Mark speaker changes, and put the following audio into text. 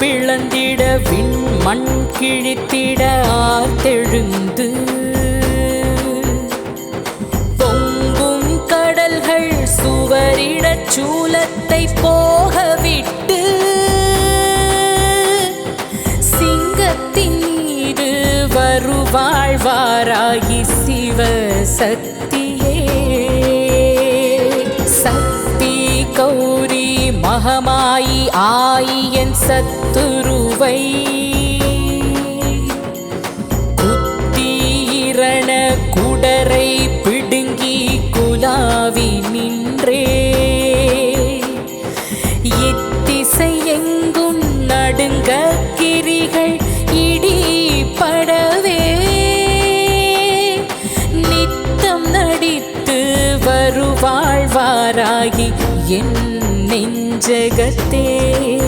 Speaker 1: பிளந்திட விண் மண் கிழித்திட ஆர்த்தெழுந்து. பொங்கும் கடல்கள் சுவரிடச் சூலத்தை போகவிட்டு சிங்கத்தின் மீது வருவாழ்வாராகி சிவ சக்தியே சக்தி கௌரி மகமாயி ஆயி என் சத்துருவை. குத்தீரண குடரை பிடுங்கி குலாவி நின்றே. இத்திசை எங்கும் நடுங்க கிரிகள் இடி நித்தம் நடித்து வருவாழ்வாராகி என் जगते